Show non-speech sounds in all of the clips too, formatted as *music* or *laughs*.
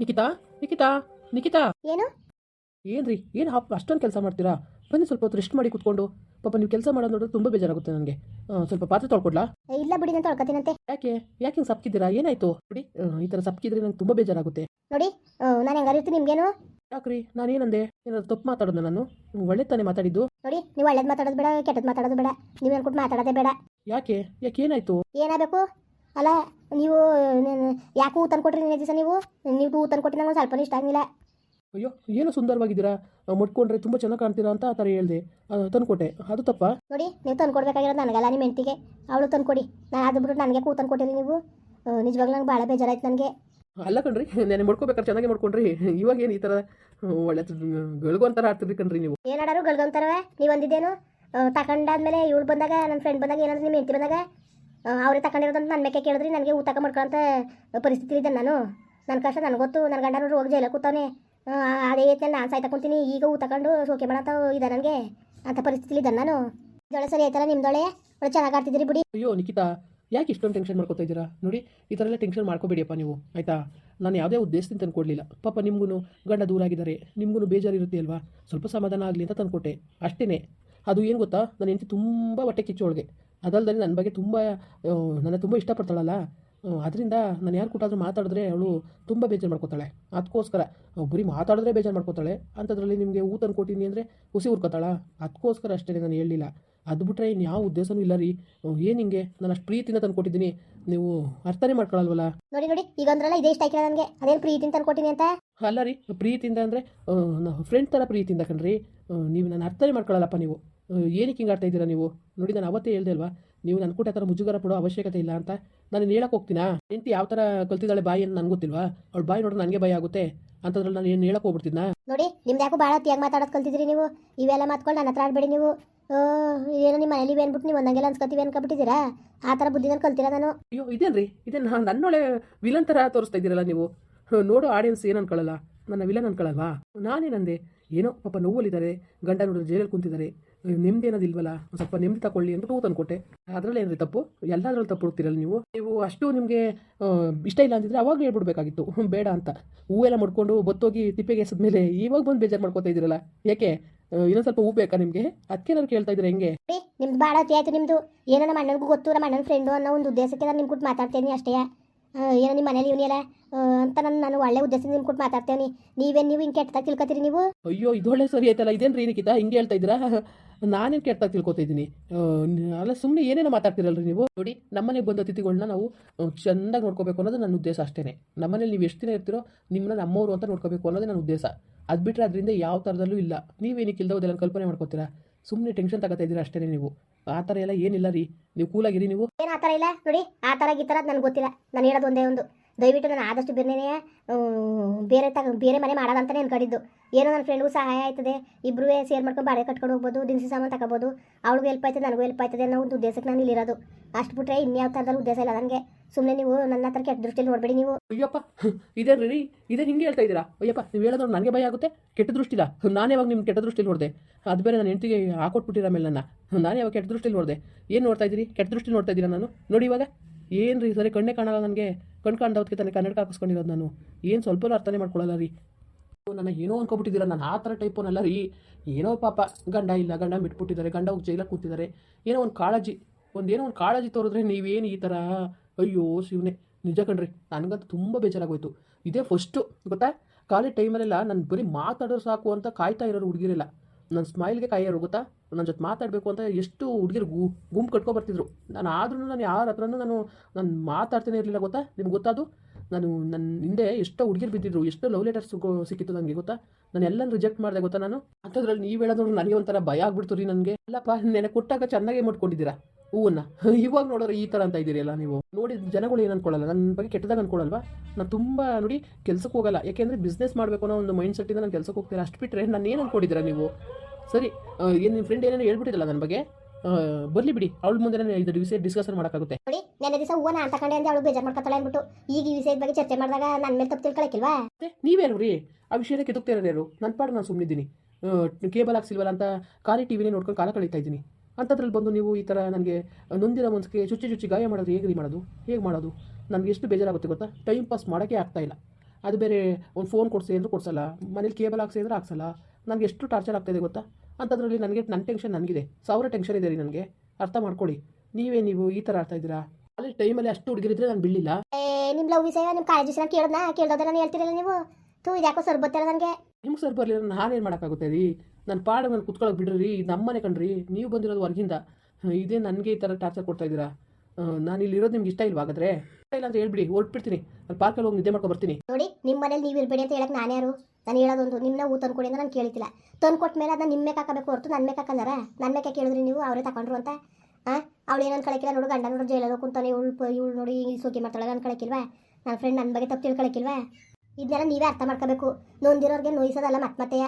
ನಿಖಿತಾ ನಿಖಿತಾ ನಿಖಿತಾ ಏನು? ಏನ್ರಿ ಏನು ಹಾಪ್ ಅಷ್ಟೊಂದು ಕೆಲಸ ಮಾಡ್ತೀರಾ? ಬನ್ನಿ ಸ್ವಲ್ಪ ಹೊತ್ತು ರೆಸ್ಟ್ ಮಾಡಿ ಕುತ್ಕೊಂಡು. ಪಾಪ ನೀವು ಕೆಲಸ ಮಾಡೋದು ನೋಡಿದ್ರೆ ತುಂಬಾ ಬೇಜಾರಾಗುತ್ತೆ ನನಗೆ ಸ್ವಲ್ಪ ಪಾತ್ರೆ ತೊಳ್ಕೊಡ್ಲಾ? ಏ, ಇಲ್ಲ ಬಿಡಿ ನಾನು ತೊಳ್ಕೊತೀನಂತೆ. ಯಾಕೆ? ಯಾಕೆ ಹಿಂಗೆ ಸಪ್ಕಿದ್ದೀರಾ? ಏನಾಯ್ತು? ನೋಡಿ ಆ, ಈ ಥರ ಸಪ್ಕಿದ್ರೆ ನಂಗೆ ತುಂಬ ಬೇಜಾರಾಗುತ್ತೆ. ನೋಡಿ ನಾನು ಹೆಂಗಾರು ಇರ್ತೀನಿ ನಿಮ್ಗೇನು? ಯಾಕ್ರಿ? ಏನಂದೆ ಏನಾದ್ರು ತಪ್ಪು ಮಾತಾಡೋದು ನಾನು? ಒಳ್ಳೆ ತಾನೇ ಮಾತಾಡಿದ್ದು. ನೋಡಿ ನೀವು ಒಳ್ಳೇದು ಮಾತಾಡೋದು ಬೇಡ ಕೆಟ್ಟದ್ದು ಮಾತಾಡೋದು ಬೇಡ. ನೀವು ಅನ್ಕೊಟ್ಟು ಮಾತಾಡೋದೇ ಬೇಡ. ಯಾಕೆ? ಯಾಕೆ ಏನಾಯ್ತು? ಏನಾಗಬೇಕು? ಅಲ್ಲ ನೀವು ಯಾಕೂ ಹೂ ತಂದ್ಕೊಟ್ರಿ ನಿನ್ನೆ ದಿವಸ ನೀವು? ನೀವು ಹೂ ತಂದ್ಕೊಟ್ರಿ ನಂಗೆ ಸ್ವಲ್ಪ ಇಷ್ಟ ಆಗಲಿಲ್ಲ. ಅಯ್ಯೋ ಏನು ಸುಂದರವಾಗಿದ್ದೀರಾ? ಮುಟ್ಕೊಂಡ್ರೆ ತುಂಬ ಚೆನ್ನಾಗಿ ಕಾಣ್ತೀರಾ ಅಂತ ಆ ಥರ ಹೇಳಿದೆ. ತಂದ್ಕೊಟ್ಟೆ. ಅದು ತಪ್ಪ? ನೋಡಿ ನೀವು ತಂದ್ಕೊಡ್ಬೇಕಾಗಿರೋದು ನನಗಲ್ಲ ನಿಮ್ಮ ಹೆಂಡತಿಗೆ. ಅವಳು ತಂದ್ಕೊಡಿ. ನಾನು ಅದು ಬಿಟ್ಟು ನನಗೆ ಹೂ ತಂದ್ಕೊಟ್ಟಿರಿ ನೀವು? ನಿಜವಾಗ್ಲೂ ನಂಗೆ ಭಾಳ ಬೇಜಾರಾಯ್ತು ನನಗೆ. ಅಲ್ಲ ಕಣ್ರಿ ನೆನೆ ಮಾಡ್ಕೋಬೇಕಾದ್ರೆ ಚೆನ್ನಾಗಿ ಮಾಡ್ಕೊಂಡ್ರಿ ಇವಾಗ ಏನು ಈ ಥರ ಒಳ್ಳೆ ಗಳಿಗೋ ಅಂತಾರ ಆಡ್ತಿರ್ರಿ ಕಣ್ರಿ ನೀವು? ಏನಾಡಾರು ಗಳ್ಗಂತಾರವೆ? ನೀವು ಅಂದಿದ್ದೇನು? ತಗೊಂಡಾದ್ಮೇಲೆ ಇವಳು ಬಂದಾಗ ನನ್ನ ಫ್ರೆಂಡ್ ಬಂದಾಗ ಏನಾದ್ರು ನಿಮ್ಮ ಹೆಂಡತಿ ಬಂದಾಗ? ಅವರೇ ತಗೊಂಡಿರೋದಂತ ನನ್ನ ಮೇಕೆ ಕೇಳಿದ್ರಿ ನನಗೆ ಊಟ ಮಾಡ್ಕೊಳ್ಳೋಂಥ ಪರಿಸ್ಥಿತಿ ಇದ್ದೆ ನಾನು. ನನ್ನ ಕಷ್ಟ ನನಗೆ ಗೊತ್ತು ನನ್ನ ಗಂಡ ನೋಡಿ ಹೋಗಿ ಜೈಲ ಕೂತಾನೆ ಆ, ಅದೇ ಐತಲ್ಲಿ ನಾನು ಸಾಯ್ತಾ ಕುಂತೀನಿ ಈಗ ಊಟ ತಗೊಂಡು ಸೋಕೆ ಮಾಡಂತ ಇದೆ ನನಗೆ. ಅಂತ ಪರಿಸ್ಥಿತಿ ಇದ್ದೆ ನಾನು. ಜೊಳೆ ಸರಿ ಆಯ್ತಲ್ಲ ನಿಮ್ದೊಳೆ? ಒಳ್ಳೆ ಚೆನ್ನಾಗಿ ಆಡ್ತಿದ್ದೀರಿ ಬಿಡಿ. ಅಯ್ಯೋ ನಿಖಿತಾ ಯಾಕೆ ಇಷ್ಟೊಂದು ಟೆನ್ಷನ್ ಮಾಡ್ಕೊತಾ ಇದ್ದೀರಾ? ನೋಡಿ ಈ ಥರ ಎಲ್ಲ ಟೆನ್ಷನ್ ಮಾಡ್ಕೋಬೇಡಿಯಪ್ಪ ನೀವು ಆಯಿತಾ? ನಾನು ಯಾವುದೇ ಉದ್ದೇಶದಿಂದ ತಂದುಕೊಡ್ಲಿಲ್ಲ. ಪಾಪ ನಿಮ್ಗೂ ಗಂಡ ದೂರ ಆಗಿದ್ದಾರೆ. ನಿಮ್ಗೂ ಬೇಜಾರಿರುತ್ತೆ ಅಲ್ವಾ? ಸ್ವಲ್ಪ ಸಮಾಧಾನ ಆಗಲಿ ಅಂತ ತಂದುಕೊಟ್ಟೆ. ಅಷ್ಟೇ ಅದು ಏನು ಗೊತ್ತಾ? ನನ್ನ ಹೆಂಡತಿ ತುಂಬ ಹೊಟ್ಟೆ ಕಿಚ್ಚೋಳಿಗೆ ಅದಲ್ಲದೆ ನನ್ನ ಬಗ್ಗೆ ತುಂಬ ನನ್ನ ತುಂಬ ಇಷ್ಟಪಡ್ತಾಳಲ್ಲ. ಅದರಿಂದ ನಾನು ಯಾರು ಕೂಟಾದ್ರೂ ಮಾತಾಡಿದ್ರೆ ಅವಳು ತುಂಬ ಬೇಜಾರು ಮಾಡ್ಕೋತಾಳೆ. ಅದಕ್ಕೋಸ್ಕರ ಬರೀ ಮಾತಾಡಿದ್ರೆ ಬೇಜಾರು ಮಾಡ್ಕೋತಾಳೆ. ಅಂಥದ್ರಲ್ಲಿ ನಿಮಗೆ ಊತನ್ ತಂದ್ಕೊಟ್ಟಿನಿ ಅಂದರೆ ಹುಸಿ ಹುರ್ಕೋತಾಳ? ಅದಕ್ಕೋಸ್ಕರ ಅಷ್ಟೇ ನಾನು ಹೇಳಲಿಲ್ಲ. ಅದು ಬಿಟ್ಟರೆ ಇನ್ನು ಯಾವ ಉದ್ದೇಶನೂ ಇಲ್ಲ ರೀ. ಏನು ಹಿಂಗೆ? ನಾನು ಅಷ್ಟು ಪ್ರೀತಿಯಿಂದ ತಂದ್ಕೊಟ್ಟಿದ್ದೀನಿ ನೀವು ಅರ್ಥನೇ ಮಾಡ್ಕೊಳ್ಳಲ್ವಲ್ಲ ನೋಡಿ ನೋಡಿ ಈಗ ಅಂದ್ರಲ್ಲ ಇದೇ ಇಷ್ಟ ಆಯ್ತು ನನಗೆ. ಅದೇನು ಪ್ರೀತಿಯಿಂದ ತಂದು ಕೊಟ್ಟಿನಿ ಅಂತ? ಅಲ್ಲ ರೀ ಪ್ರೀತಿಯಿಂದ ಅಂದರೆ ಫ್ರೆಂಡ್ ಥರ ಪ್ರೀತಿಯಿಂದ ಕಣ್ರಿ. ನೀವು ನಾನು ಅರ್ಥನೇ ಮಾಡ್ಕೊಳ್ಳಲ್ಲಪ್ಪ ನೀವು. ಏನಕ್ಕೆ ಹಿಂಗೆ ಆಡ್ತಾ ಇದ್ದೀರಾ ನೀವು? ನೋಡಿ ನಾನು ಅವತ್ತೇ ಹೇಳ್ದೆ ಅಲ್ವಾ? ನೀವು ನನ್ನ ಕೂಟ ಥರ ಮುಜುಗರ ಪಡೋ ಅವಶ್ಯಕತೆ ಇಲ್ಲ ಅಂತ. ನಾನು ಹೇಳಕ್ಕೆ ಹೋಗ್ತೀನಾ? ಹೆಂಡತಿ ಯಾವ ಥರ ಕಲ್ತಿದ್ದಾಳೆ ಬಾಯಿ ಅಂತ ನನಗೆ ಗೊತ್ತಿಲ್ವಾ? ಅವ್ಳು ಬಾಯಿ ನೋಡಿದ್ರೆ ನನಗೆ ಭಯ ಆಗುತ್ತೆ. ಅಂಥದ್ರಲ್ಲಿ ನಾನು ಏನು ಹೇಳಕ್ಕೆ ಹೋಗ್ಬಿಡ್ತಿದ್ನಾ? ನೋಡಿ ನಿಮ್ದು ಯಾಕೋ ಭಾಳ ಅತಿಯಾಗಿ ಮಾತಾಡೋದು ಕಲ್ತಿದ್ರಿ ನೀವು? ಇವೆಲ್ಲ ಮಾತ್ಕೊಂಡು ನನ್ನ ಹತ್ರ ಆಡಬೇಡಿ ನೀವು. ಏನೋ ನಿಮ್ಮ ಮನೇಲಿ ಅಂದ್ಬಿಟ್ಟು ನೀವು ಒಂದಂಗೆಲ್ಲ ಅನ್ಸ್ಕೊತೀವಿ ಅನ್ಕೊಬಿಟ್ಟಿದ್ದೀರಾ? ಆ ಥರ ಬುದ್ಧಿ ನಾನು ಕಲ್ತಿರ ನಾನು. ಅಯ್ಯೋ ಇದೇನ್ರಿ? ಇದೇನು ನನ್ನೊಳೆ ವಿಲನ್ ಥರ ತೋರಿಸ್ತಾ ಇದ್ದೀರಲ್ಲ ನೀವು? ನೋಡು ನೋಡೋ ಆಡಿಯನ್ಸ್ ಏನು ಅನ್ಕೊಳ್ಳಲ್ಲ ನನ್ನ ವಿಲನ್ ಅನ್ಕೊಳ್ಳಲ್ವಾ ನಾನೇನಂದೆ? ಏನೋ ಪಾಪ ನೋವಲ್ಲಿದ್ದಾರೆ. ಗಂಡ ನೋಡಿದ್ರೆ ಜೈಲಲ್ಲಿ ಕುಂತಿದ್ದಾರೆ. ನೆಮ್ಮದಿ ಅನ್ನೋದಿಲ್ವಲ್ಲ ಒಂದು ಸ್ವಲ್ಪ ನೆಮ್ಮದಿ ತಗೊಳ್ಳಿ ಅಂತ ಹೂ ತಂದ್ಕೊಟ್ಟೆ ಅದರಲ್ಲಿ ಏನ್ರಿ ತಪ್ಪು? ಎಲ್ಲದರಲ್ಲಿ ತಪ್ಪು ಹೋಗ್ತಿರಲ್ಲ ನೀವು? ನೀವು ಅಷ್ಟು ನಿಮಗೆ ಇಷ್ಟ ಇಲ್ಲ ಅಂತಿದ್ರೆ ಅವಾಗ ಹೇಳ್ಬಿಡ್ಬೇಕಾಗಿತ್ತು. ಬೇಡ ಅಂತ. ಹೂವೆಲ್ಲ ಮುಡ್ಕೊಂಡು ಬತ್ತೋಗಿ ತಿಪ್ಪೆಗೆ ಎಸದ್ಮೇಲೆ ಇವಾಗ ಬಂದು ಬೇಜಾರು ಮಾಡ್ಕೊತಾ ಇದ್ದೀರಲ್ಲ? ಯಾಕೆ? ಇನ್ನೊಂದು ಸ್ವಲ್ಪ ಹೂ ಬೇಕಾ ನಿಮಗೆ? ಅದಕ್ಕೆ ನಾನು ಕೇಳ್ತಾ ಇದ್ರೆ ಹೆಂಗೆ? ನಿಮ್ದು ಭಾಳ ಅತಿ ಆಯ್ತು ನಿಮ್ಮದು ಏನೋ ನಮ್ಮ ಅಣ್ಣನಿಗೂ ಗೊತ್ತು ನಮ್ಮ ಅಣ್ಣನ ಫ್ರೆಂಡು ಅನ್ನೋ ಒಂದು ಉದ್ದೇಶಕ್ಕೆ ನಾನು ನಿಮ್ಮ ಕೊಟ್ಟು ಮಾತಾಡ್ತೇನೆ ಅಷ್ಟೇ. ಏನೋ ನಿಮ್ಮ ಮನೇಲಿ ಇವನಿಯಲ್ಲ ಅಂತ ನಾನು ನಾನು ಒಳ್ಳೆ ಉದ್ದೇಶದಿಂದ ನಿಮ್ಮ ಕೊಟ್ಟು ಮಾತಾಡ್ತೇನೆ ನೀವೇನು ನೀವು ಹಿಂಗೆ ಕೆಟ್ಟದಾಗ ತಿಳ್ಕೊತೀರಿ ನೀವು? ಅಯ್ಯೋ ಇದೊಳ್ಳೆ ಸರಿ ಆಯ್ತಲ್ಲ. ಇದೇನು ರೀ ನಿಖಿತ? ಹಿಂಗೆ ಹೇಳ್ತಾ ಇದ್ದೀರಾ? ನಾನೇನು ಕೆಟ್ಟಾಗ ತಿಳ್ಕೊತಾ ಇದ್ದೀನಿ. ಅಲ್ಲ ಸುಮ್ಮನೆ ಏನೇನೋ ಮಾತಾಡ್ತಿರಲ್ರಿ ನೀವು? ನೋಡಿ, ನಮ್ಮನೆಗೆ ಬಂದ ಅತಿಥಿಗಳನ್ನ ನಾವು ಚೆಂದಾಗಿ ನೋಡ್ಕೋಬೇಕು ಅನ್ನೋದು ನನ್ನ ಉದ್ದೇಶ ಅಷ್ಟೇ ನಮ್ಮನೇಲಿ ನೀವು ಎಷ್ಟು ದಿನ ಇರ್ತೀರೋ, ನಿಮ್ಮನ್ನ ನಮ್ಮವರು ಅಂತ ನೋಡ್ಕೋಬೇಕು ಅನ್ನೋದೇ ನನ್ನ ಉದ್ದೇಶ. ಅದು ಬಿಟ್ಟರೆ ಅದರಿಂದ ಯಾವ ಥರದಲ್ಲೂ ಇಲ್ಲ. ನೀವೇನಕ್ಕೆ ಇಲ್ದೋದೆಲ್ಲ ಕಲ್ಪನೆ ಮಾಡ್ಕೋತೀರಾ? ಸುಮ್ಮನೆ ಟೆನ್ಷನ್ ತಗೋತಾ ಇದ್ದೀರಾ ಅಷ್ಟೇ ನೀವು. ಆ ಥರ ಎಲ್ಲ ಏನಿಲ್ಲ ರೀ. ನೀವು ಕೂಲಾಗಿರಿ ನೀವು. ಏನು ಆ ಥರ ಇಲ್ಲ? ನೋಡಿ, ಆ ಥರ ಈ ಥರ ನನಗೆ ಗೊತ್ತಿಲ್ಲ. ನಾನು ಹೇಳೋದು ಒಂದೇ ಒಂದು. ದಯವಿಟ್ಟು ನಾನು ಆದಷ್ಟು ಬೇರೆನೇ ಬೇರೆ ತಗ, ಬೇರೆ ಮನೆ ಮಾಡೋದಂತಲೇ ಅನ್ಕೊಂಡಿದ್ದು. ಏನೋ ನನ್ನ ಫ್ರೆಂಡ್ಗೂ ಸಹಾಯ ಆಯ್ತದೆ. ಇಬ್ಬರೂ ಸೇರ್ ಮಾಡ್ಕೊಂಡು ಬಾಡಿಗೆ ಕಟ್ಕೊಂಡು ಹೋಗ್ಬೋದು, ದಿನಸಿ ಸಾಮಾನು ತಗೋಬೋದು. ಅವಳಿಗೂ ಹೆಲ್ಪ್ ಆಯ್ತದೆ, ನನಗೂ ಹೆಲ್ಪ್ ಆಯ್ತದೆ ಅನ್ನೋ ಒಂದು ಉದ್ದೇಶಕ್ಕೆ ನಾನು ಇಲ್ಲಿರೋದು ಅಷ್ಟು ಬಿಟ್ಟರೆ ಇನ್ಯಾವ ಥರದಲ್ಲಿ ಉದ್ದೇಶ ಇಲ್ಲ ನನಗೆ ಸುಮ್ಮನೆ ನೀವು ನನ್ನ ಹತ್ರ ಕೆಟ್ಟ ದೃಷ್ಟಿಯಲ್ಲಿ ನೋಡಬೇಡಿ ನೀವು. ಅಯ್ಯಪ್ಪ, ಇದೇ ರೀ, ಇದೇ ಹಿಂಗೆ ಹೇಳ್ತಾ ಇದ್ದೀರಾ? ಅಯ್ಯಪ್ಪ, ನೀವು ಹೇಳೋದು ನನಗೆ ಭಯ ಆಗುತ್ತೆ. ಕೆಟ್ಟ ದೃಷ್ಟಿಲ್ಲ ನಾನು ಯಾವಾಗ ನಿಮ್ಮ ಕೆಟ್ಟ ದೃಷ್ಟಿಲಿ ನೋಡಿದೆ. ಅದು ಬೇರೆ ನನ್ನ ಹೆಂಡತಿಗೆ ಹಾಕೊಟ್ಬಿಟ್ಟಿರ ಮೇಲೆ ನನ್ನ ನಾನು ಯಾವಾಗ ಕೆಟ್ಟ ದೃಷ್ಟಿಲಿ ನೋಡಿದೆ. ಏನು ನೋಡ್ತಾ ಇದ್ದೀರಿ? ಕೆಟ್ಟ ದೃಷ್ಟಿ ನೋಡ್ತಾ ಇದ್ದೀರಾ ನಾನು? ನೋಡಿ ಇವಾಗ. ಏನು ರೀ ಸರಿ ಕಣ್ಣೇ ಕಾಣಲ್ಲ ನನಗೆ? ಕಣ್ಣು ಕಾಣ್ದವತ್ತಿಗೆ ತಾನೇ ಕನ್ನಡ ಹಾಕಿಸ್ಕೊಂಡಿರೋದು ನಾನು. ಏನು ಸ್ವಲ್ಪ ಅರ್ಥನೇ ಮಾಡ್ಕೊಳ್ಳಲ್ಲ ರೀ. ನನ್ನ ಏನೋ ಅನ್ಕೊಬಿಟ್ಟಿದ್ದೀರ? ನಾನು ಆ ಥರ ಟೈಪನಲ್ಲ ರೀ. ಏನೋ ಪಾಪ, ಗಂಡ ಇಲ್ಲ, ಗಂಡ ಬಿಟ್ಬಿಟ್ಟಿದ್ದಾರೆ, ಗಂಡ ಹೋಗಿ ಜೈಲಾಗ ಕೂತಿದ್ದಾರೆ. ಏನೋ ಒಂದು ಕಾಳಜಿ ಒಂದೇನೋ ಒಂದು ಕಾಳಜಿ ತೋರಿದ್ರೆ ನೀವೇನು ಈ ಥರ? ಅಯ್ಯೋ, ಶಿವನೇ, ನಿಜ ಕಣ್ರಿ, ನನಗಂತೂ ತುಂಬ ಬೇಜಾರಾಗೋಯ್ತು. ಇದೇ ಫಸ್ಟು ಗೊತ್ತಾ? ಖಾಲಿ ಟೈಮಲ್ಲೆಲ್ಲ ನಾನು ಬರೀ ಮಾತಾಡೋರು ಸಾಕು ಅಂತ ಕಾಯ್ತಾ ಇರೋರು ಹುಡುಗಿರಿಲ್ಲ. ನನ್ನ ಸ್ಮೈಲ್ಗೆ ಕಾಯೋರು, ಗೊತ್ತಾ? ನನ್ನ ಜೊತೆ ಮಾತಾಡಬೇಕು ಅಂತ ಎಷ್ಟು ಹುಡುಗಿರು ಗು ಗುಂಪು ಕಟ್ಕೊಬರ್ತಿದ್ರು ನಾನು ಆದ್ರೂ ನಾನು ಯಾರ ಹತ್ರನೂ ನಾನು ನಾನು ಮಾತಾಡ್ತೇನೆ ಇರಲಿಲ್ಲ ಗೊತ್ತಾ? ನಿಮ್ಗೆ ಗೊತ್ತಾದು ನಾನು ನನ್ನ ಹಿಂದೆ ಎಷ್ಟೋ ಹುಡುಗಿರು ಬಿದ್ದಿದ್ರು, ಎಷ್ಟೋ ಲವ್ ಲೆಟರ್ಸ್ ಸಿಕ್ಕಿತ್ತು ನನಗೆ ಗೊತ್ತಾ? ನಾನು ಎಲ್ಲ ರಿಜೆಕ್ಟ್ ಮಾಡಿದೆ ಗೊತ್ತಾ ನಾನು? ಅಂಥದ್ರಲ್ಲಿ ನೀವು ಹೇಳೋದ್ರು ನನಗೆ ಒಂಥರ ಭಯ ಆಗ್ಬಿಡ್ತು ರೀ ನನಗೆ. ಅಲ್ಲಪ್ಪ, ನೆನೆ ಕೊಟ್ಟಾಗ ಚೆನ್ನಾಗೇ ಮಾಡ್ಕೊಂಡಿದ್ದೀರಾ? ಹೂವನ್ನ. *laughs* ಇವಾಗ ನೋಡೋರು ಈ ಥರ ಅಂತ ಇದ್ದೀರಲ್ಲ ನೀವು. ನೋಡಿ, ಜನಗಳು ಏನು ಅನ್ಕೊಳ್ಳಲ್ಲ? ನನ್ನ ಬಗ್ಗೆ ಕೆಟ್ಟದಾಗ ಅನ್ಕೊಳ್ಳಲ್ವಾ? ನಾನು ತುಂಬ ನೋಡಿ ಕೆಲಸಕ್ಕೆ ಹೋಗಲ್ಲ. ಯಾಕೆಂದರೆ ಬಿಸ್ನೆಸ್ ಮಾಡಬೇಕು ಅನ್ನೋ ಒಂದು ಮೈಂಡ್ ಸೆಟ್ಟಿಂದ ನಾನು ಕೆಲಸಕ್ಕೆ ಹೋಗ್ತೀರಾ. ಅಷ್ಟು ಬಿಟ್ಟರೆ ನಾನು ಏನು ಅನ್ಕೊಂಡಿದ್ದೀರಾ ನೀವು? ಸರಿ ಏನು ನಿಮ್ಮ ಫ್ರೆಂಡ್ ಏನೇನು ಹೇಳ್ಬಿಟ್ಟಿದ್ದಲ್ಲ ನನ್ನ ಬಗ್ಗೆ ಬರಲಿ ಬಿಡಿ ಅವಳ ಮುಂದೆ ನಾನು ಇದು ವಿಷಯ ಡಿಸ್ಕಸನ್ ಮಾಡೋಕ್ಕಾಗುತ್ತೆ. ನೋಡಿ ನೆನೆ ದಿವಸ ಹೂವನ ಅಂತ ಕಂಡೆ ಅಂದ್ರೆ ಅವಳು ಬೇಜಾರು ಮಾಡ್ಕೊತಾಳೆ ಅಂದ್ಬಿಟ್ಟು ಈಗ ಈ ವಿಷಯದ ಬಗ್ಗೆ ಚರ್ಚೆ ಮಾಡಿದಾಗ ನನ್ನ ಮೇಲೆ ತಪ್ಪು ತಿಳ್ಕೊಳಕ್ಕಿಲ್ವಾ? ನೀವೇ ನೀವೇನು ರೀ? ಆ ವಿಷಯಕ್ಕೆ ಕೆದಕ್ತಿರೋರು ಯಾರು? ನನ್ನ ಪಾಡು ನಾನು ಸುಮ್ಮನಿದ್ದೀನಿ ಕೇಬಲ್ ಹಾಕ್ಸಿಲ್ವಲ್ಲ ಅಂತ ಖಾಲಿ ಟಿ ವಿನೇ ನೋಡ್ಕೊಂಡು ಕಾಲ ಕಳೀತಾ ಇದ್ದೀನಿ. ಅಂಥದ್ರಲ್ಲಿ ಬಂದು ನೀವು ಈ ಥರ ನನಗೆ ನೊಂದಿರೋ ಮನಸ್ಸಿಗೆ ಚುಚ್ಚಿ ಚುಚ್ಚಿ ಗಾಯ ಮಾಡೋದು ಹೇಗೆ ರೀ ಮಾಡೋದು? ಹೇಗೆ ಮಾಡೋದು? ನನಗೆ ಎಷ್ಟು ಬೇಜಾರಾಗುತ್ತೆ ಗೊತ್ತಾ? ಟೈಮ್ ಪಾಸ್ ಮಾಡೋಕ್ಕೆ ಆಗ್ತಾ ಇಲ್ಲ. ಅದು ಬೇರೆ ಒಂದು ಫೋನ್ ಕೊಡಿಸಿ ಅಂದರೂ ಕೊಡ್ಸಲ್ಲ ಮನೇಲಿ ಕೇಬಲ್ ಹಾಕ್ಸಿ ಅಂದ್ರೆ ಹಾಕ್ಸಲ್ಲ. ನನಗೆ ಎಷ್ಟು ಟಾರ್ಚರ್ ಆಗ್ತಾಯಿದೆ ಗೊತ್ತಾ? ಅಂಥದ್ರಲ್ಲಿ ನನಗೆ ನನ್ನ ಟೆನ್ಷನ್ ನನಗಿದೆ. ಸಾವಿರ ಟೆನ್ಷನ್ ಇದೆ ರೀ ನನಗೆ. ಅರ್ಥ ಮಾಡ್ಕೊಳ್ಳಿ. ನೀವೇ ನೀವು ಈ ಥರ ಆಡ್ತಾ ಇದ್ದೀರಾ? ಕಾಲೇಜ್ ಟೈಮಲ್ಲಿ ಅಷ್ಟು ಹುಡುಗಿರಿದ್ರೆ ನಾನು ಬಿಡಲಿಲ್ಲ. ಏ ನಿಮ್ಮ ಲವ್ ವಿಷಯ ನಿಮ್ಮ ಕಾಲೇಜ್ ವಿಷಯ ಕೇಳೋದನ್ನ ಕೇಳ್ದೋದ್ರೆ ನಾನು ಹೇಳ್ತಿರಲ್ಲ ನೀವು? ತೂ ಇದ್ಯಾಕೋ ಸರ್ ಬರ್ತಾರೆ ನನಗೆ. ನಿಮ್ಗೆ ಸರ್ ಬರಲಿಲ್ಲ ನಾನೇನು ಮಾಡೋಕ್ಕಾಗುತ್ತೆ ರೀ? ನನ್ನ ಪಾಡ ಮೇಲೆ ಕುತ್ಕೊಳ್ಳೋಕೆ ಬಿಡ್ರಿ ಇದು ನಮ್ಮನೆ ಕಣ್ರಿ. ನೀವು ಬಂದಿರೋದು ಹೊರಗಿಂದ. ಇದೇ ನನಗೆ ಈ ಥರ ಟಾರ್ಚರ್ ಕೊಡ್ತಾ ಇದ್ದೀರಾ? ನಾನು ಇಲ್ಲಿರೋದು ನಿಮ್ಗೆ ಇಷ್ಟ ಇಲ್ವಾ ಹಾಗಾದ್ರೆ? ಇಷ್ಟ ಇಲ್ಲ ಅಂತ ಹೇಳ್ಬಿಡಿ ಹೊರಟ್ಬಿಡ್ತೀನಿ ನಾನು ಪಾರ್ಕಲ್ಲಿ ಹೋಗಿ ನಿದ್ದೆ ಮಾಡ್ಕೊಂಡು ಬರ್ತೀನಿ. ನೋಡಿ ನಿಮ್ಮ ಮನೇಲಿ ನೀವು ಇರಬೇಡಿ ಅಂತ ಹೇಳಕ್ಕೆ ನಾನು ಯಾರು? ನಾನು ಹೇಳೋದೊಂದು ನಿಮ್ಮನ್ನ ಹೂ ತಂದ್ಕೊಡಿ ಅಂತ ನಾನು ಕೇಳಿತಿಲ್ಲ. ತಂದ್ಕೊಟ್ಟ ಮೇಲೆ ಅದನ್ನ ನಿಮ್ಮ ಹಾಕಬೇಕು ಹೊರತು ನನ್ನ ಮೇಲೆ ಹಾಕಂದಾರ ನನ್ನ ಮೇಕೆ ಕೇಳಿದ್ರಿ ನೀವು? ಅವರೇ ತಗೊಂಡ್ರು ಅಂತ. ಹಾಂ ಅವಳು ಏನೋ ಕಳಕಿಲ್ಲ ನೋಡು, ಗಂಡ ನೋಡು, ಜೈಲಲ್ಲಿ ಕುಂತಾನೆ, ಇವಳು ಇವಳು ನೋಡಿ ಸೋಕೆ ಮಾಡ್ತಾಳೆ ನಾನು ಕಳಕಿಲ್ವಾ ನನ್ನ ಫ್ರೆಂಡ್ ನನ್ನ ಬಗ್ಗೆ ತಪ್ಪು ತಿಳ್ಕೊಳಕಿಲ್ವಾ ಇದನ್ನೆಲ್ಲ ನೀವೇ ಅರ್ಥ ಮಾಡ್ಕೋಬೇಕು. ನೊಂದಿರೋರಿಗೆ ನೋಯಿಸೋದಲ್ಲ ಮತ್ತೆ ಮತ್ತೆ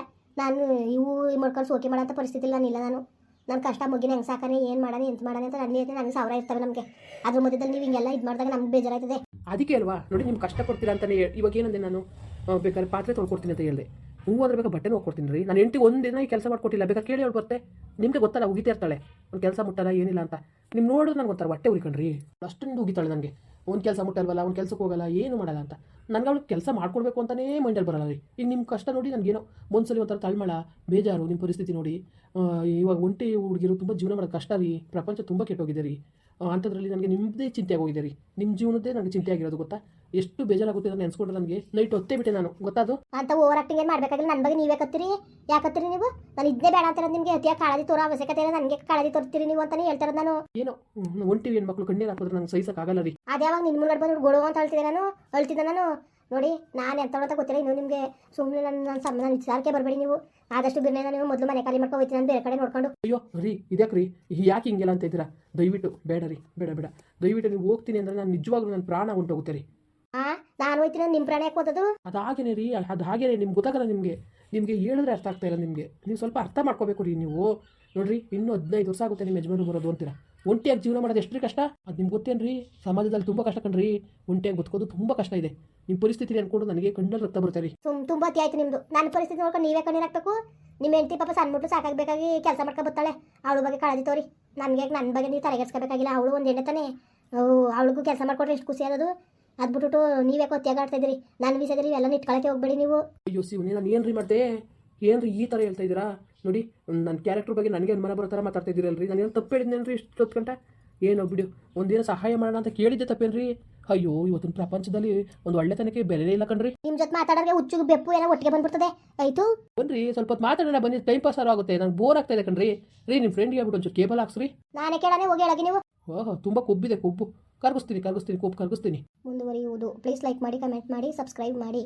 ನಾನು ಇವು ಮಾಡ್ಕೊಂಡು ಸೋಕೆ ಮಾಡೋಂಥ ಪರಿಸ್ಥಿತಿ ಇಲ್ಲ ನಾನಿಲ್ಲ ನಾನು. ನನ್ನ ಕಷ್ಟ ಮುಗಿನ ಹೆಂಗೆ ಸಾಕಾನೆ, ಏನು ಮಾಡೋಣ ಎಂತ ಮಾಡೋಣ ಅಂತ ನನ್ನ ನನಗೆ ಸಾವಿರ ಇರ್ತವೆ ನಮಗೆ. ಅದ್ರ ಮಧ್ಯದಲ್ಲಿ ನೀವು ಹಿಂಗೆಲ್ಲ ಇದು ಮಾಡಿದಾಗ ನಮ್ಗೆ ಬೇಜಾರಾಯ್ತದೆ. ಅದಕ್ಕೆ ಅಲ್ವಾ? ನೋಡಿ ನಿಮ್ಗೆ ಕಷ್ಟ ಕೊಡ್ತೀರಾ ಅಂತಲೇ ಇವಾಗ ಏನಂದೆ ನಾನು? ಬೇಕಾದ್ರೆ ಪಾತ್ರೆ ತೊಳ್ಕೊಡ್ತೀನಿ ಅಂತ ಹೇಳಿದೆ. ಹೂವು ಅಂದ್ರೆ ಬೇಕಾ ಬಟ್ಟೆ ಹೋಗ್ಕೊಡ್ತೀನಿ ರೀ. ನಾನು ಹೆಂಡತಿ ದಿನ ಈ ಕೆಲಸ ಮಾಡ್ಕೊಟ್ಟಿಲ್ಲ. ಬೇಕಾ ಕೇಳಿ ಹೇಳಿ ಬರ್ತೆ. ನಿಮಗೆ ಗೊತ್ತಲ್ಲ, ಉಗಿತಾ ಇರ್ತಾಳೆ. ಒಂದು ಕೆಲಸ ಮುಟ್ಟಲ್ಲ, ಏನಿಲ್ಲ ಅಂತ. ನಿಮ್ಮ ನೋಡಿದ್ರೆ ನನಗೆ ಗೊತ್ತಾರೆ ಹೊಟ್ಟೆ ಉರಿಕೊಂಡ್ರಿ ಅಷ್ಟೊಂದು ಉಗಿತಾಳೆ ನನಗೆ. ಒಂದು ಕೆಲಸ ಮುಟ್ಟಲ್ವಲ್ಲ ಒಂದು ಕೆಲಸಕ್ಕೆ ಹೋಗಲ್ಲ, ಏನು ಮಾಡಲ್ಲ ಅಂತ. ನನಗೆ ಅವಳು ಕೆಲಸ ಮಾಡ್ಕೊಡ್ಬೇಕು ಅಂತಲೇ ಮೈಂಡಲ್ಲಿ ಬರಲ್ಲ ರೀ. ಈಗ ನಿಮ್ಮ ಕಷ್ಟ ನೋಡಿ ನನಗೇನೋ ಒಂದ್ಸಲಿ ಒಂಥರ ತಳ್ಮಳ, ಬೇಜಾರು ನಿಮ್ಮ ಪರಿಸ್ಥಿತಿ ನೋಡಿ. ಇವಾಗ ಒಂಟಿ ಹುಡುಗಿರು ತುಂಬ ಜೀವನ ಮಾಡೋದು ಕಷ್ಟ ರೀ. ಪ್ರಪಂಚ ತುಂಬ ಕೆಟ್ಟೋಗಿದೆ ರೀ. ಅಂಥದ್ರಲ್ಲಿ ನನಗೆ ನಿಮ್ಮದೇ ಚಿಂತೆ ಆಗೋಗಿದೆ ರೀ. ನಿಮ್ಮ ಜೀವನದ್ದೇ ನನಗೆ ಚಿಂತೆ ಆಗಿರೋದು ಗೊತ್ತಾ? ಎಷ್ಟು ಬೇಜಾರಾಗುತ್ತೆ ನೆನ್ಸ್ಕೊಂಡ್ರೆ ನಮಗೆ. ನನಗೆ ನೈಟ್ ಹೊತ್ತೇ ಬಿಟ್ಟೆ ನಾನು. ಗೊತ್ತಾದು ಅಂತ ಓವರ್ ಆಕ್ಟಿಂಗ್ ಏನು ಮಾಡ್ಬೇಕಾಗಿಲ್ಲ? ನನ್ನ ಬಗ್ಗೆ ನೀವೇ ಕತ್ತಿರಿ? ಯಾಕತ್ತಿರಿ ನೀವು? ನಾನು ಇದ್ದೇ ಬೇಡ ಅಂತ ನಿಮಗೆ ಅತಿಯಾಗಿ ಕಾಳಜಿ ತೋರೋ ಅವಶ್ಯಕತೆ ಇಲ್ಲ. ನನಗೆ ಕಾಳಜಿ ತೋರ್ತೀರಿ ನೀವು ಅಂತಾನೆ ಹೇಳ್ತಾರೆ ನಾನು. ಏನು ಒಂಟಿವಿ ಏನ್ ಹೆಣ್ಮಕ್ಳು ಕಣ್ಣೀರು ಹಾಕಿದ್ರೆ ನಂಗೆ ಆಗಲ್ಲ ರೀ. ಅದ್ಯಾವಾಗ ನಿನ್ನ ಮುಂದೆ ಬಂದು ಗೊಡೋ ಅಂತ ಹೇಳ್ತಿದ್ದೆ ನಾನು. ಹೇಳ್ತಿದ್ದೆ ನಾನು. ನೋಡಿ ನಾನು ಎಂತ ಅಂತ ಗೊತ್ತಿಲ್ಲ. ಇನ್ನು ನಿಮಗೆ ಸುಮ್ಮನೆ ನನ್ನ ನನ್ನ ಸಮ ನನ್ನ ವಿಚಾರಕ್ಕೆ ಬರಬೇಡಿ ನೀವು. ಆದಷ್ಟು ಬಿರ್ನೆ ನೀವು. ಮೊದಲು ಮನೆ ಖಾಲಿ ಮಾಡ್ಕೊ ಹೋಗ್ತೀನಿ ನಾನು. ಬೇರೆ ಕಡೆ ನೋಡ್ಕೊಂಡು. ಅಯ್ಯೋ ರೀ ಇದ್ಯಾಕೆ ರೀ ಯಾಕೆ ಹಿಂಗೆಲ್ಲ ಅಂತ ಇದ್ದೀರಾ? ದಯವಿಟ್ಟು ಬೇಡ ರೀ ಬೇಡ ಬೇಡ. ದಯವಿಟ್ಟು ನೀವು ಹೋಗ್ತೀನಿ ಅಂದರೆ ನಾನು ನಿಜವಾಗ್ಲೂ ನನ್ನ ಪ್ರಾಣ ಉಂಟೋಗುತ್ತೆ ರೀ. ಆ ನಾನು ಹೋಯ್ತೀನಿ ನಿಮ್ಮ ಪ್ರಾಣ ಯಾಕೆ ಓದೋದು ಅದು ಹಾಗೇನೆ ರೀ ಅದು ಹಾಗೇನೆ ನಿಮ್ಗೆ ಗೊತ್ತಾಗಲ್ಲ ನಿಮಗೆ. ನಿಮಗೆ ಹೇಳಿದ್ರೆ ಅರ್ಥ ಆಗ್ತಾ ಇಲ್ಲ ನಿಮಗೆ. ನೀವು ಸ್ವಲ್ಪ ಅರ್ಥ ಮಾಡ್ಕೋಬೇಕು ರೀ ನೀವು. ನೋಡ್ರಿ ಇನ್ನೂ ಹದಿನೈದು ವರ್ಷ ಆಗುತ್ತೆ ನಿಮ್ಮ ಯಜಮಾನರು ಬರೋದು ಅಂತೀರಾ. ಒಂಟಿಯಾಗಿ ಜೀವನ ಮಾಡೋದು ಎಷ್ಟು ಕಷ್ಟ? ಅದು ನಿಮ್ಗೆ ಗೊತ್ತೇನು ರೀ ಸಮಾಜದಲ್ಲಿ ತುಂಬ ಕಷ್ಟ ಕಣ್ರಿ. ಒಂಟಿಯಾಗಿ ಬದುಕೋದು ತುಂಬ ಕಷ್ಟ ಇದೆ. ನಿಮ್ಮ ಪರಿಸ್ಥಿತಿ ಅನ್ಕೊಂಡು ನನಗೆ ಕಣ್ಣಲ್ಲಿ ರಕ್ತ ಬರುತ್ತೆ ರೀ. ಸುಮ್ ತುಂಬ ಅತಿ ಆಯ್ತು ನಿಮ್ಮದು ನನ್ನ ಪರಿಸ್ಥಿತಿ ನೋಡ್ಕೊಂಡು ನೀವೇ ಕಣ್ಣೀರು ಹಾಕ್ಬೇಕು. ನಿಮ್ಮ ಹೆಂಡತಿ ಪಾಪ ಸಣ್ಣ ಸಾಕಾಗಬೇಕಾಗಿ ಕೆಲಸ ಮಾಡ್ಕೊ ಬರ್ತಾಳೆ. ಅವಳ ಬಗ್ಗೆ ಕಾಳಜಿ ತೋರಿ. ನನಗೆ ನನ್ನ ಬಗ್ಗೆ ನೀವು ತಲೆಗೆಸ್ಕೋಬೇಕಾಗಿಲ್ಲ ಅವಳು ಒಂದು ಹೆಂಡತಾನೆ ತಾನೆ. ಅವಳಿಗೂ ಕೆಲಸ ಮಾಡ್ಕೊಟ್ರೆ ಎಷ್ಟು ಖುಷಿ ಆಗೋದು ಅದು ಬಿಟ್ಬಿಟ್ಟು ನೀವೇ ಆಡ್ತಾ ಇದ್ರಿ ನಾನು ವಿಷಯದಲ್ಲಿ ಇವೆಲ್ಲ ಇಟ್ಕೊಳಕ್ಕೆ ಹೋಗ್ಬೇಡಿ ನೀವು. ಅಯ್ಯೋ ಶಿವನೇ ನಾನು ಏನ್ರಿ ಮಾಡ್ದೆ? ಏನ್ರಿ ಈ ಥರ ಹೇಳ್ತಾ ಇದ್ದೀರಾ? ನೋಡಿ ನನ್ನ ಕ್ಯಾರೆಕ್ಟರ್ ಬಗ್ಗೆ ನನಗೆ ಅನುಮಾನ ಬರೋ ಥರ ಮಾತಾಡ್ತಾ ಇದ್ದೀರಲ್ರಿ. ನಾನು ಏನು ತಪ್ಪು ಇಷ್ಟು ಗಂಟ? ಏನೋ ಬಿಡು ಒಂದೇನೋ ಸಹಾಯ ಮಾಡೋಣ ಅಂತ ಕೇಳಿದ್ದೆ ತಪ್ಪೇನ್ರಿ? ಅಯ್ಯೋ ಇವತ್ತಿನ ಪ್ರಪಂಚದಲ್ಲಿ ಒಂದು ಒಳ್ಳೆತನಕ್ಕೆ ಬೆಲೆ ಇಲ್ಲ ಕಣ್ರಿ. ನಿಮ್ಮ ಜೊತೆ ಮಾತಾಡೋರಿಗೆ ಹುಚ್ಚು ಬೆಪ್ಪು ಎಲ್ಲ ಒಟ್ಟಿಗೆ ಬಂದ್ಬಿಡ್ತದೆ. ಆಯ್ತು? ಬನ್ರಿ ಸ್ವಲ್ಪ ಹೊತ್ತು ಮಾತಾಡೋಣ ಬನ್ನಿ. ಟೈಮ್ ಪಾಸ್ ಆಗುತ್ತೆ. ನಂಗೆ ಬೋರ್ ಆಗ್ತಾ ಇದೆ ಕಣ್ರಿ. ರೀ ನಿಮ್ಮ ಫ್ರೆಂಡ್ಗೆ ಹೇಳ್ಬಿಟ್ಟು ಒಂಚೂರು ಕೇಬಲ್ ಹಾಕ್ಸ್ರಿ. ನಾನೇ ಕೇಳಾನೆ ಹೋಗಿ ಹೇಳಾಗಿ ನೀವು. ಓಹೋ ತುಂಬ ಕೊಬ್ಬಿದೆ ಕೊಬ್ಬು. ಕರ್ಗಿಸ್ತೀನಿ ಕರ್ಗಿಸ್ತೀನಿ ಕೂಪ್ ಕರ್ಗಿಸ್ತೀನಿ. ಮುಂದುವರಿಯುವುದು. ಪ್ಲೀಸ್ ಲೈಕ್ ಮಾಡಿ ಕಮೆಂಟ್ ಮಾಡಿ ಸಬ್ಸ್ಕ್ರೈಬ್ ಮಾಡಿ.